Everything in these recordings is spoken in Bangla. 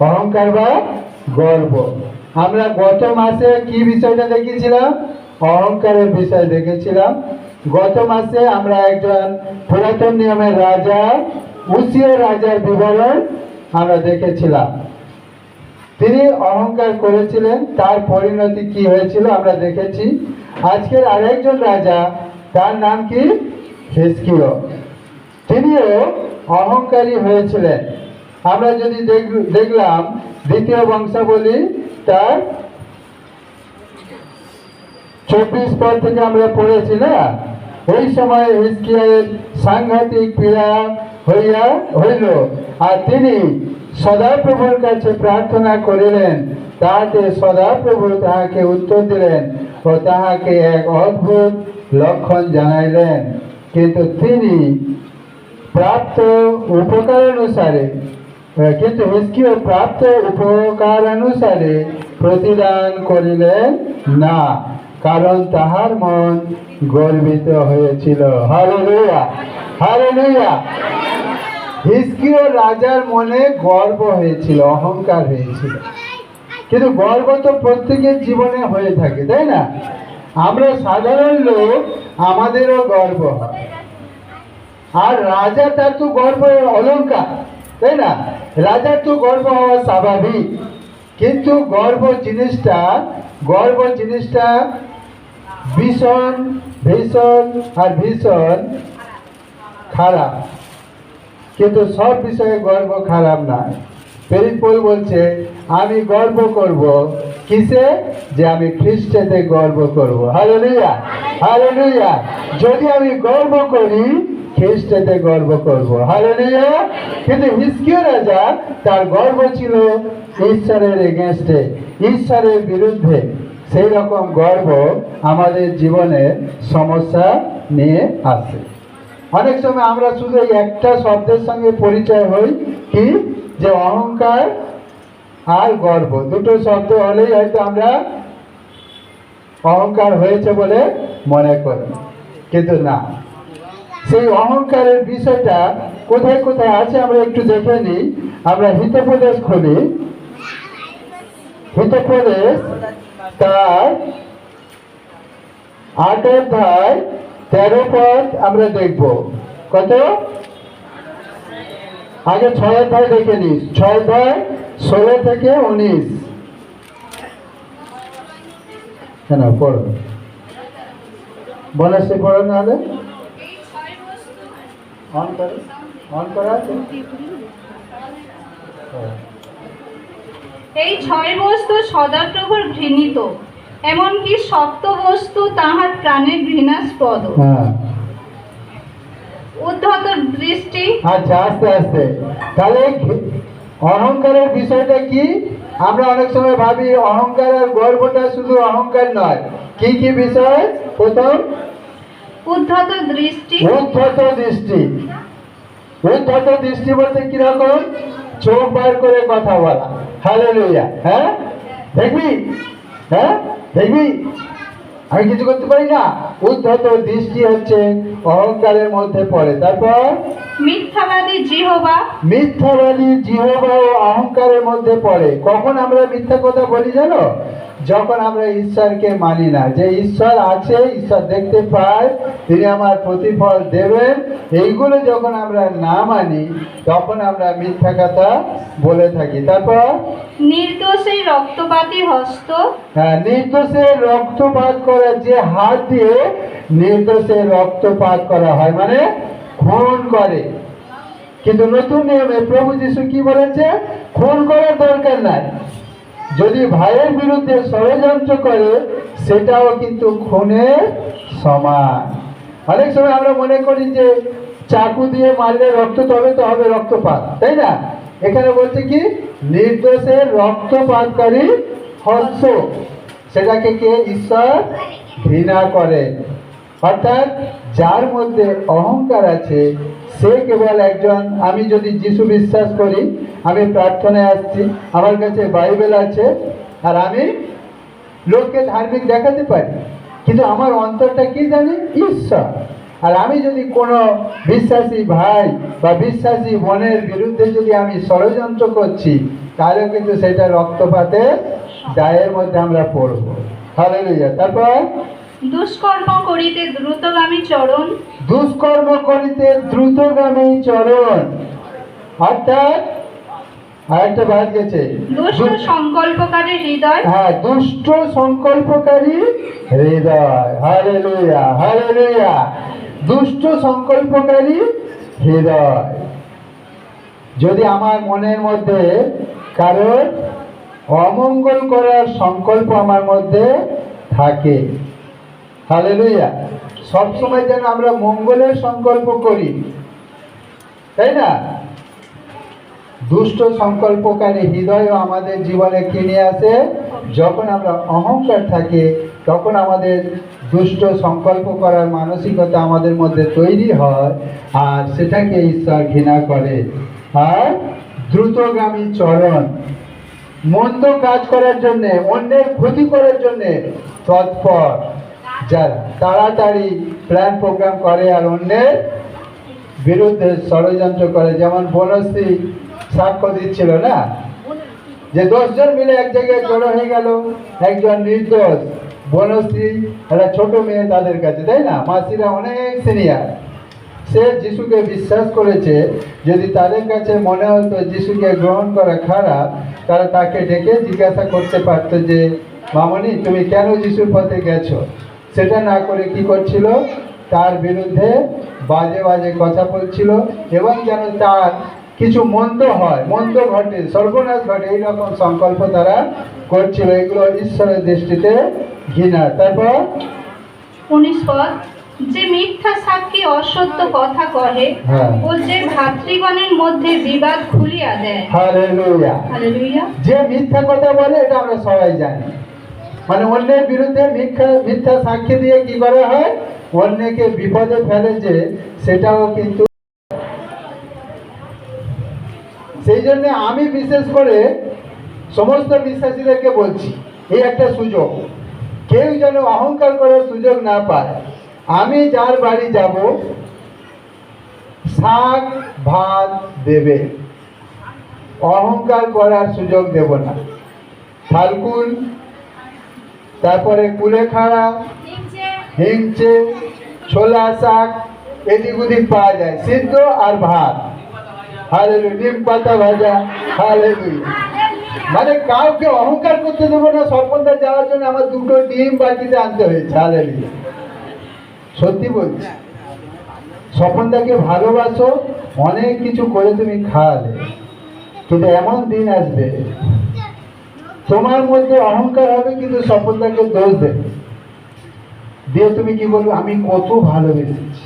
অহংকার বা গর্ব। আমরা গত মাসে কি বিষয়টা দেখেছিলাম? অহংকারের বিষয় দেখেছিলাম। গত মাসে আমরা একজন পুরাতন নিয়মের রাজা উসিয় রাজার বিবরণ আমরা দেখেছিলাম। তিনি অহংকার করেছিলেন, তার পরিণতি কি হয়েছিল আমরা দেখেছি। আজকের আরেকজন রাজা, তার নাম কি? হিসকিও। তিনিও অহংকারী হয়েছিলেন। আমরা যদি দেখ- দেখলাম দ্বিতীয় বংশাবলী তার চব্বিশ পর থেকে আমরা পড়েছি না? ওই সময় হিসকিয়ের সাংঘাতিক পীড়া হইয়া হইল। আর তিনি সদাপ্রভুর কাছে প্রার্থনা করিলেন তাহাতে সদাপ্রভু তাহাকে উত্তর দিলেন ও তাহাকে এক অদ্ভুত লক্ষণ জানাইলেন। কিন্তু তিনি প্রাপ্ত উপকারানুসারে আহ, কিন্তু হিসকিও প্রাপ্ত উপকারানুসারে প্রতিদান করিলেন না, কারণ তাহার মন গর্বিত হয়েছিল। Hallelujah hallelujah. হিসকিও রাজার মনে গর্ব হয়েছিল, অহংকার হয়েছিল। কিন্তু গর্ব তো প্রত্যেকের জীবনে হয়ে থাকে, তাই না? আমরা সাধারণ লোক, আমাদেরও গর্ব হয়। আর রাজা তার তো গর্ব অলঙ্কার তাই না? রাজার তো গর্ব হওয়া স্বাভাবিক। কিন্তু গর্ব জিনিসটা গর্ব জিনিসটা ভীষণ ভীষণ আর ভীষণ খারাপ। কিন্তু সব বিষয়ে গর্ব খারাপ না পেরিপল বলছে, আমি গর্ব করব। কিসে? যে আমি খ্রিস্টেতে গর্ব করব। Hallelujah hallelujah. যদি আমি গর্ব করি খ্রিস্টেতে গর্ব করব। হালেলুয়া কিন্তু হিসকিয় রাজা তার গর্ব ছিল ঈশ্বরের এগেনস্টে ঈশ্বরের বিরুদ্ধে। সেই রকম গর্ব আমাদের জীবনে সমস্যা নিয়ে আসে। অনেক সময় আমরা শুধু একটা শব্দের সঙ্গে পরিচয় হই, কি? যে অহংকার আর গর্ব। দুটো শব্দ হলেই হয়তো আমরা অহংকার হয়েছে বলে মনে করি। কিন্তু না। সেই অহংকারের বিষয়টা কোথায় কোথায় আছে আমরা একটু দেখে নিই। আমরা হিতপ্রদেশ খুলি। হিতপ্রদেশ তার আট অধ্যায় তেরো পদ আমরা দেখব। কত? আগে ছয় অধ্যায় দেখে নিস ছয় অধ্যায় ষোলো থেকে উনিশ। কেন, পড়ো। সে পড়ো নাহলে। অন করো অন করা আছে? হ্যাঁ। এই ছয় বস্তু সদাপ্রভুর ঘৃণিত এমনকি সপ্ত বস্তু তাহার প্রাণের ঘৃণাস্পদ। হ্যাঁ। উদ্ধত দৃষ্টি। আচ্ছা আস্তে আস্তে। তাহলে অহংকারের বিষয়টা কি? আমরা অনেক সময় ভাবি অহংকার আর গর্বটা শুধু অহংকার নয়। কি কি বিষয়? প্রথম উদ্ধত দৃষ্টি। উদ্ধত দৃষ্টি। উদ্ধত দৃষ্টি বলতে কীরকম? চোখ বার করে কথা বলা। হ্যালো হ্যাঁ? দেখবি? হ্যাঁ? দেখবি? আমি কিছু করতে পারি না। উদ্ধত দৃষ্টি হচ্ছে অহংকারের মধ্যে পড়ে। তারপর? মিথ্যাবাদী জিহবা। মিথ্যাবাদী জিহবা ও অহংকারের মধ্যে পড়ে। কখন আমরা মিথ্যা কথা বলি জানো? যখন আমরা ঈশ্বরকে মানি না। যে ঈশ্বর আছে ঈশ্বর দেখতে পায় তিনি আমার প্রতিফল দেবেন। এইগুলো যখন আমরা না মানি তখন আমরা মিথ্যা কথা বলে থাকি। তারপর? নির্দোষে রক্তপাতী হস্ত। হ্যাঁ, নির্দোষের রক্তপাত করা যে হাত দিয়ে নির্দোষের রক্তপাত করা হয় মানে খুন করে। কিন্তু নতুন নিয়মে প্রভু যিশু কি বলেছে? খুন করার দরকার নাই। যদি ভাইয়ের বিরুদ্ধে ষড়যন্ত্র করে, সেটাও কিন্তু খুনের সমান। অনেক সময় আমরা মনে করি যে চাকু দিয়ে মারলে রক্ত, তবে তো হবে রক্তপাত, তাই না? এখানে বলছে কি? নির্দোষের রক্তপাতকারী হস্ত। সেটাকে কে? ঈশ্বর ঘৃণা করে। অর্থাৎ যার মধ্যে অহংকার আছে, সে কেবল একজন। আমি যদি যিশু বিশ্বাস করি, আমি প্রার্থনায় আসছি, আমার কাছে বাইবেল আছে, আর আমি লোককে ধার্মিক দেখাতে পারি। কিন্তু আমার অন্তরটা কি জানি? ঈশ্বর। আর আমি যদি কোনো বিশ্বাসী ভাই বা বিশ্বাসী বোনের বিরুদ্ধে যদি আমি ষড়যন্ত্র করছি তাহলে কিন্তু সেটা রক্তপাতের দায়ের মধ্যে আমরা পড়ব। হালেলুয়া তারপর? দুষ্কর্ম করিতে দ্রুতগামী চরণ। দুষ্কর্ম করিতে দ্রুতগামী চরণ। অর্থাৎ আরেকটা বাদ গেছে। দুষ্ট সংকল্পকারী হৃদয়। হ্যাঁ দুষ্ট সংকল্পকারী হৃদয়। হালেলুয়া হালেলুয়া দুষ্ট সংকল্পকারী হৃদয়। যদি আমার মনের মধ্যে কারোর অমঙ্গল করার সংকল্প আমার মধ্যে থাকে। হালেলুয়া সবসময় যেন আমরা মঙ্গলের সংকল্প করি। তাই না? দুষ্ট সংকল্পকারী হৃদয়ও আমাদের জীবনে কিনে আসে। যখন আমরা অহংকার থাকে, তখন আমাদের দুষ্ট সংকল্প করার মানসিকতা আমাদের মধ্যে তৈরি হয় আর সেটাকে ঈশ্বর ঘৃণা করে। আর দ্রুতগামী চরণ। মন্দ কাজ করার জন্যে, অন্যের ক্ষতি করার জন্যে তৎপর। যারা তাড়াতাড়ি প্ল্যান প্রোগ্রাম করে আর অন্যের বিরুদ্ধে ষড়যন্ত্র করে, যেমন বনশ্রী সাক্ষ্য দিচ্ছিল না? যে দশজন মিলে এক জায়গায় জড়ো হয়ে গেল, একজন নির্দোষ, বনশ্রী, একটা ছোট মেয়ে তাদের কাছে, তাই না? মাসিরা অনেক সিনিয়র সে যিশুকে বিশ্বাস করেছে, যদি তাদের কাছে মনে হতো যিশুকে গ্রহণ করা খারাপ, তারা তাকে ডেকে জিজ্ঞাসা করতে পারতো যে, মামনি, তুমি কেন যিশুর পথে গেছো? সেটা না করে কি করছিল? তার বিরুদ্ধে বাজে বাজে কথা বলছিল এবং যেন তার কিছু মন্দ হয়, মন্দ ঘটে, সর্বনাশ ঘটে এইরকম সংকল্প তারা করছিল। এগুলো ঈশ্বরের দৃষ্টিতে ঘৃণা। তারপর? উনিশ পদ। যে মিথ্যা সাক্ষী অসত্য কথা কহে হ্যাঁ। ও যে ভাতৃগণের মধ্যে বিবাদ খুলিয়া দেয়। হালেলুয়া। হালেলুয়া। যে মিথ্যা কথা বলে এটা আমরা সবাই জানি। মানে অন্যের বিরুদ্ধে মিথ্যা মিথ্যা সাক্ষী দিয়ে কি করা হয়? অন্যকে বিপদে ফেলে যে সেটাও কিন্তু সেই জন্য আমি বিশেষ করে সমস্ত বিশ্বাসীদেরকে বলছি এই একটা সুযোগ। কেউ যেন অহংকার করার সুযোগ না পায়। আমি যার বাড়ি যাব, শাক ভাত দেবে। অহংকার করার সুযোগ দেব না। ফাল্গুন তারপরে কুলেখাড়া, হিংচে, ছোলা শাক, এদিক ওদিক পাওয়া যায়। সিদ্ধ আর ভাত। হালেলু নিম পাতা ভাজা। হালেলু মানে কাউকে অহংকার করতে দেবো না, সর্বদা যাওয়ার জন্য আমার দুটো ডিম বাকিতে আনতে হয়েছে। হালেলু সত্যি বলছি। স্বপনদাকে ভালোবাসো, অনেক কিছু করে তুমি খাওয়ালে। কিন্তু এমন দিন আসবে, তোমার মধ্যে অহংকার হবে, কিন্তু স্বপনদাকে দোষ দেবে। দিয়ে তুমি কি বলবে আমি কত ভালোবেসেছি।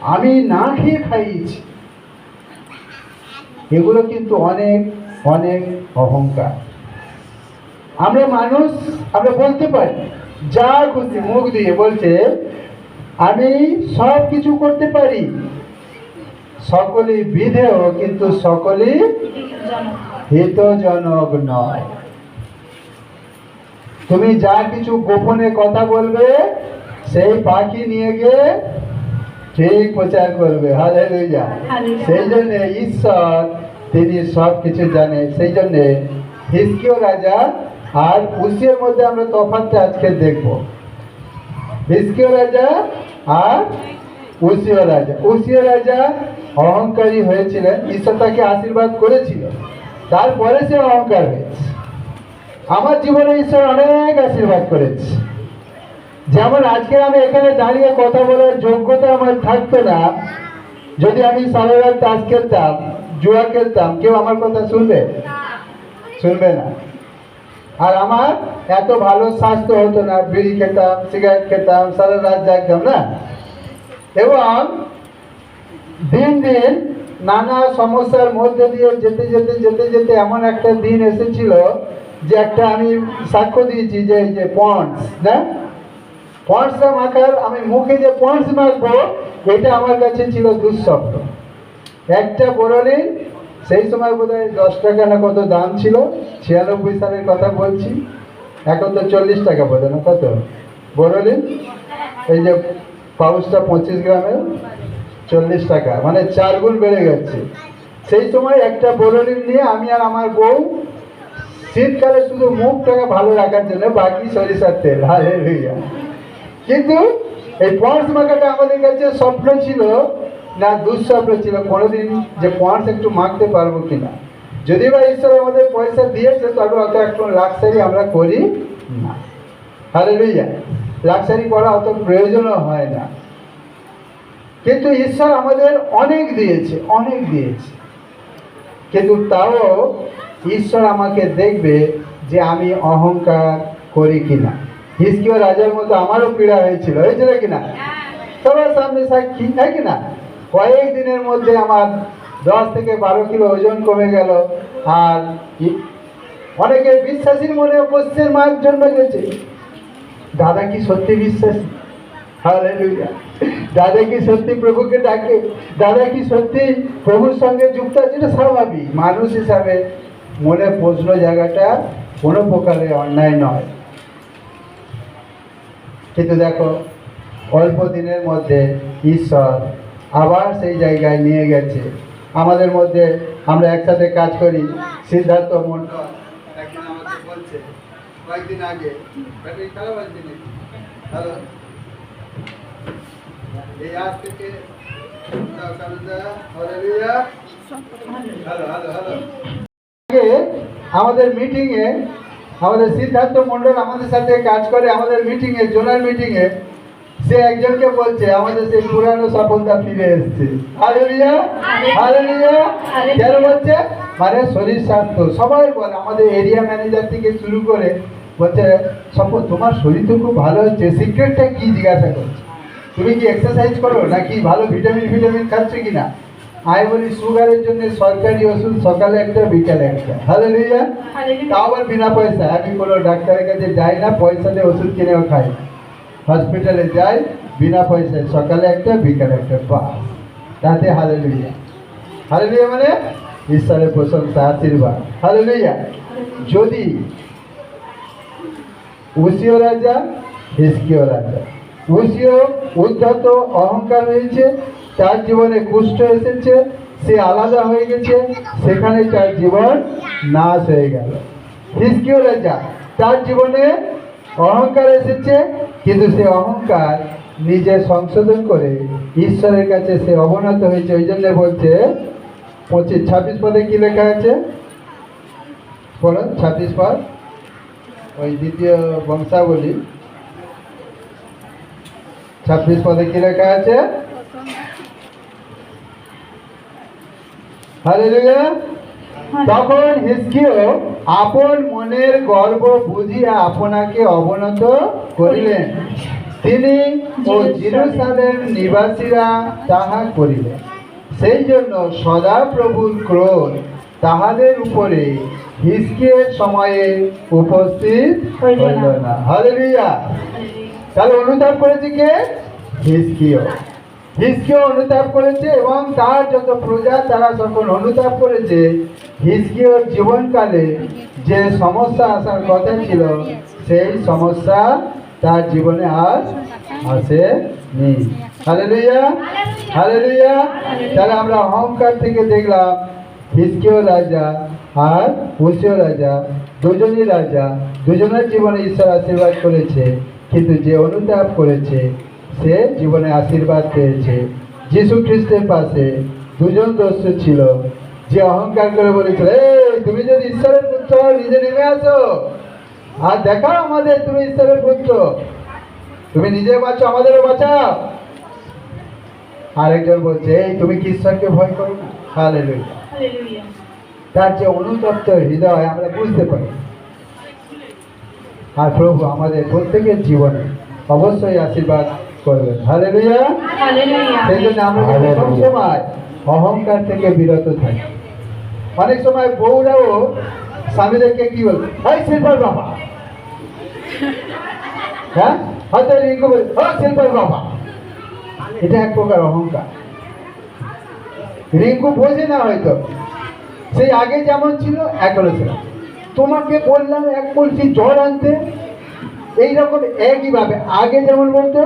আমি না খেয়ে খাইয়েছি। এগুলো কিন্তু অনেক অনেক অহংকার। আমরা মানুষ, আমরা বলতে পারি, যা খুশি মুখ দিয়ে বলছে আমি সব কিছু করতে পারি। সকলে বিধেয় কিন্তু সকলেই হিতজনক নয়। তুমি যা কিছু গোপনে কথা বলবে সেই পাখি নিয়ে গিয়ে ঠিক প্রচার করবে। হালে Hallelujah. সেই জন্য ঈশ্বর তিনি সব কিছু জানে সেই জন্য হিসকিও রাজা আর উসিয়ের মধ্যে আমরা তফাৎটা আজকে দেখব। হিসকিও রাজা আর উসিও রাজা। উসিও রাজা অহংকারী হয়েছিলেন, ঈশ্বর তাকে আশীর্বাদ করেছিল। তারপরে সে অহংকার হয়েছে। আমার জীবনে ঈশ্বর অনেক আশীর্বাদ করেছে। যেমন আজকে আমি এখানে দাঁড়িয়ে কথা বলার যোগ্যতা আমার থাকতো না। যদি আমি সারা রাত তাস খেলতাম, জুয়া খেলতাম, কেউ আমার কথা শুনবে? শুনবে না। আর আমার এত ভালো স্বাস্থ্য হতো না, বিড়ি খেতাম সিগারেট খেতাম, সারা রাত জাগতাম, না? এবং দিন দিন নানা সমস্যার মধ্যে দিয়ে যেতে যেতে যেতে যেতে এমন একটা দিন এসেছিল যে একটা আমি সাক্ষ্য দিয়েছি যে এই যে পন্ডস, না? পন্ডসটা মাখার, আমি মুখে যে পন্ডস মাখবো, এটা আমার কাছে ছিল দুঃস্বপ্ন। একটা বড়লিন সেই সময় বোধ হয় দশ টাকা না কত দাম ছিল? ছিয়ানব্বই সালের কথা বলছি। এখন তো চল্লিশ টাকা বোধ না কত? বড়লিন? এই যে পাউচটা পঁচিশ গ্রামের, চল্লিশ টাকা মানে চার গুণ বেড়ে গেছে। সেই সময় একটা বোরোলিন নিয়ে আমি আর আমার বউ শীতকালে শুধু মুখটাকে ভালো রাখার জন্য বাকি সরিষার তেল হারে কিন্তু এই পন্স মাখাটা আমাদের কাছে স্বপ্ন ছিল না দুঃস্বপ্ন ছিল কোনোদিন যে পন্স একটু মাখতে পারব কিনা। যদি বা ঈশ্বর আমাদের পয়সা দিয়েছে তবে অত একটু লাক্সারি আমরা করি না। হারে লইয়া লাক্সারি করা অত প্রয়োজনও হয় না। কিন্তু ঈশ্বর আমাদের অনেক দিয়েছে অনেক দিয়েছে। কিন্তু তাও ঈশ্বর আমাকে দেখবে যে আমি অহংকার করি কিনা। হিসকিও রাজার মতো আমারও পীড়া হয়েছিল হয়েছিল কিনা? সবার সামনে সাক্ষী তাই কিনা? কয়েক দিনের মধ্যে আমার দশ থেকে বারো কিলো ওজন কমে গেল। আর অনেকের বিশ্বাসীর মনে প্রশ্নের মার জন্ম গেছে। দাদা কি সত্যি বিশ্বাসী? দাদা কি সত্যি প্রভুকে ডাকে? দাদা কি সত্যি প্রভুর সঙ্গে যুক্ত আছে? এটা স্বাভাবিক। মানুষ হিসাবে মনে প্রশ্ন জায়গাটা কোনো প্রকারে অন্যায় নয়। কিন্তু দেখো, অল্প দিনের মধ্যে ঈশ্বর আবার সেই জায়গায় নিয়ে গেছে। আমাদের মধ্যে আমরা একসাথে কাজ করি। সিদ্ধার্থ মন্ডল একদিন আমাকে বলছে, কয়েকদিন আগে এই আজ থেকে আমাদের মিটিংয়ে আমাদের সিদ্ধার্থ মন্ডল আমাদের সাথে কাজ করে, আমাদের মিটিংয়ে জোনাল মিটিংয়ে সে একজনকে বলছে আমাদের সেই পুরানো সফলতা ফিরে এসছে। হালেলুয়া হালেলুয়া কেন বলছে? মানে শরীর স্বাস্থ্য। সবাই বলে আমাদের এরিয়া ম্যানেজার থেকে শুরু করে বলছে সফল তোমার শরীর তো খুব ভালো হচ্ছে। সিক্রেটটা কি জিজ্ঞাসা করছে? তুমি কি এক্সারসাইজ করো নাকি ভালো ভিটামিন ভিটামিন খাচ্ছ কি না আমি বলি সুগারের জন্য সরকারি ওষুধ সকালে একটা বিকালে একটা। হালে লইয়া তাও আবার বিনা পয়সা আমি কোনো ডাক্তারের কাছে যাই না পয়সা দিয়ে ওষুধ কিনেও খাই না। হসপিটালে যাই, বিনা পয়সায় সকালে একটা, বিকালে একটা বাস তাতে হালে লইয়া হালে লইয়া মানে ঈশ্বরের প্রশংসা, আশীর্বাদ। হালে লইয়া যদি উসিও রাজা হিসকিও রাজা। উসিও উদ্ধত অহংকার হয়েছে তার জীবনে কুষ্ঠ এসেছে, সে আলাদা হয়ে গেছে, সেখানে তার জীবন নাশ হয়ে গেল। হিসকিও রাজা, তার জীবনে অহংকার এসেছে কিন্তু সে অহংকার নিজে সংশোধন করে ঈশ্বরের কাছে সে অবনত হয়েছে। ওই জন্য বলছে পঁচিশ ছাব্বিশ পদে কি লেখা আছে? বলো ছাব্বিশ পদ। ওই দ্বিতীয় বংশাবলী। ছাব্বিশ পদে কি লেখা আছে? হালেলুয়া তখন হিসকিও আপন মনের গর্ব বুঝিয়া আপনাকে অবনত করিলেন। তিনি ও জিরুসালেম নিবাসীরা তাহা করিলেন। সেই জন্য সদা প্রভুর ক্রোধ তাহাদের উপরে হিসকিয়ের সময়ে উপস্থিত হইল না। হালেলুয়া তাহলে অনুতাপ করেছে কে? হিসকিও হিসকিও অনুতাপ করেছে এবং তার যত প্রজা, তারা যখন অনুতাপ করেছে। হিসকিওর জীবনকালে যে সমস্যা আসার কথা ছিল, সেই সমস্যা তার জীবনে আর আসে নি হালেলুয়া হালেলুয়া। তাহলে আমরা অহংকার থেকে দেখলাম হিসকিও রাজা আর হুসিও রাজা, দুজনই রাজা, দুজনের জীবনে ঈশ্বর আশীর্বাদ করেছে, কিন্তু যে অনুতাপ করেছে সে জীবনে আশীর্বাদ পেয়েছে। যিশু খ্রিস্টের পাশে দুজন দস্যু ছিল। যে অহংকার করে বলেছিল এই তুমি যদি ঈশ্বরের পুত্র নিজে নেমে আসো। আর দেখাও আমাদের তুমি ঈশ্বরের পুত্র। তুমি নিজে বাঁচো আমাদেরও বাঁচাও। আরেকজন বলছে এই তুমি কি ঈশ্বরকে ভয় করো না? তার যে অনুতপ্ত হৃদয় আমরা বুঝতে পারি। আর প্রভু আমাদের প্রত্যেকের জীবনে অবশ্যই আশীর্বাদ করবেন হালে সেই জন্য আমরা সবসময় অহংকার থেকে বিরত থাকি। অনেক সময় বউরাও স্বামীদেরকে কি বল? এই শিল্পার বাবা। হ্যাঁ? হয়তো রিঙ্কু বলে ও শিল্পার বাবা। এটা এক প্রকার অহংকার। রিঙ্কু বোঝে না হয়তো। সেই আগে যেমন ছিল এখনও ছিল তোমাকে বললাম এক কলসি জল আনতে। এইরকম একইভাবে আগে যেমন বলতো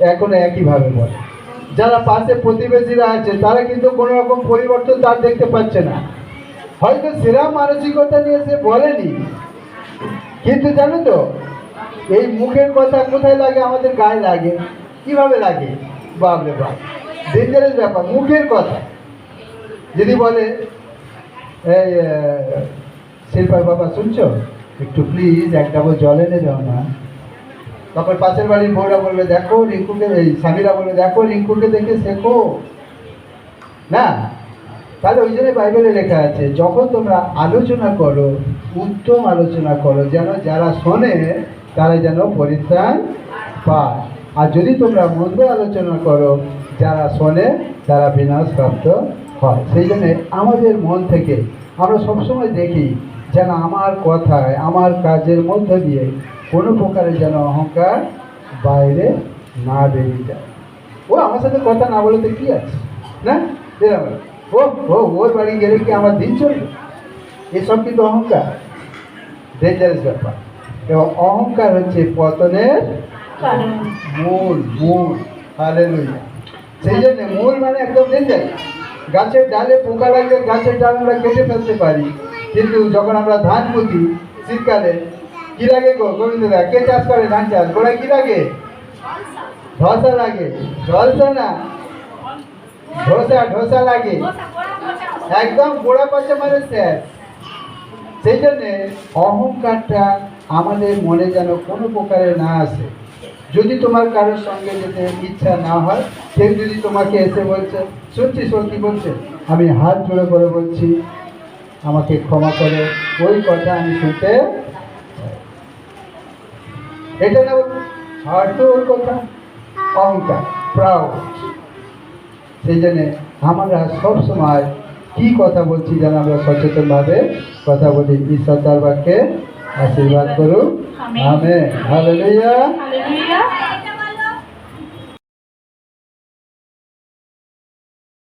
এখনও একইভাবে বলে। যারা পাশে প্রতিবেশীরা আছে, তারা কিন্তু কোনো রকম পরিবর্তন তার দেখতে পাচ্ছে না। হয়তো সেরা মানসিকতা নিয়ে সে বলেনি। কিন্তু জানো তো, এই মুখের কথা কোথায় লাগে, আমাদের গায়ে লাগে? কীভাবে লাগে? বাপরে বাপ ডেঞ্জারাস ব্যাপার, মুখের কথা। যদি বলে, এই শিল্পার বাবা, শুনছো? একটু প্লিজ এক ডাবল জল এনে দাও না। তারপর পাশের বাড়ির বউরা বলবে, দেখো রিঙ্কুকে, এই স্বামীরা বলবে, দেখো রিঙ্কুকে দেখে শেখো। না, তাহলে ওই জন্য বাইবেলে লেখা আছে, যখন তোমরা আলোচনা করো, উত্তম আলোচনা করো, যেন যারা শোনে, তারা যেন পরিত্রাণ পায়। আর যদি তোমরা মন্দ আলোচনা করো, যারা শোনে, তারা বিনাশপ্রাপ্ত হয়। সেই জন্য আমাদের মন থেকে আমরা সবসময় দেখি যেন আমার কথায় আমার কাজের মধ্য দিয়ে কোনো প্রকারে যেন অহংকার বাইরে না বেরিয়ে যায়। ও আমার সাথে কথা না বলে তো কি আছে? না? এরকম ও ও ওর বাড়ি গেলে কি আমার দিন চলবে? এসব কিন্তু অহংকার। ডেঞ্জারাস ব্যাপার। এবং অহংকার হচ্ছে পতনের মূল মূল। হালেলুয়া সেই জন্য মূল মানে একদম ডেঞ্জার গাছের ডালে পোকা লাগলে গাছের ডাল আমরা কেটে ফেলতে পারি। কিন্তু যখন আমরা ধান পুঁতি শীতকালে, কি লাগে গো? গোবিন্দদা, কে চাষ করে ধান চাষ? গোড়ায় কি লাগে? ধসা লাগে। জলসা না? ধসা, ধোসা লাগে। একদম গোড়া পচা মানে শেষ সেই জন্যে অহংকারটা আমাদের মনে যেন কোনো প্রকারে না আসে। যদি তোমার কারোর সঙ্গে যেতে ইচ্ছা না হয়, কেউ যদি তোমাকে এসে বলছে সত্যি সত্যি বলছে, আমি হাত জোড়ে করে বলছি আমাকে ক্ষমা করে। ওই কথা আমি শুনতে এটা না হয়তো ওর কথা অহংকার প্রাউড সেই জন্যে আমরা সবসময় কি কথা বলছি যেন আমরা সচেতনভাবে কথা বলি। ঈশ্বর তার বাক্যে আশীর্বাদ করুন হালেলুয়া হালেলুয়া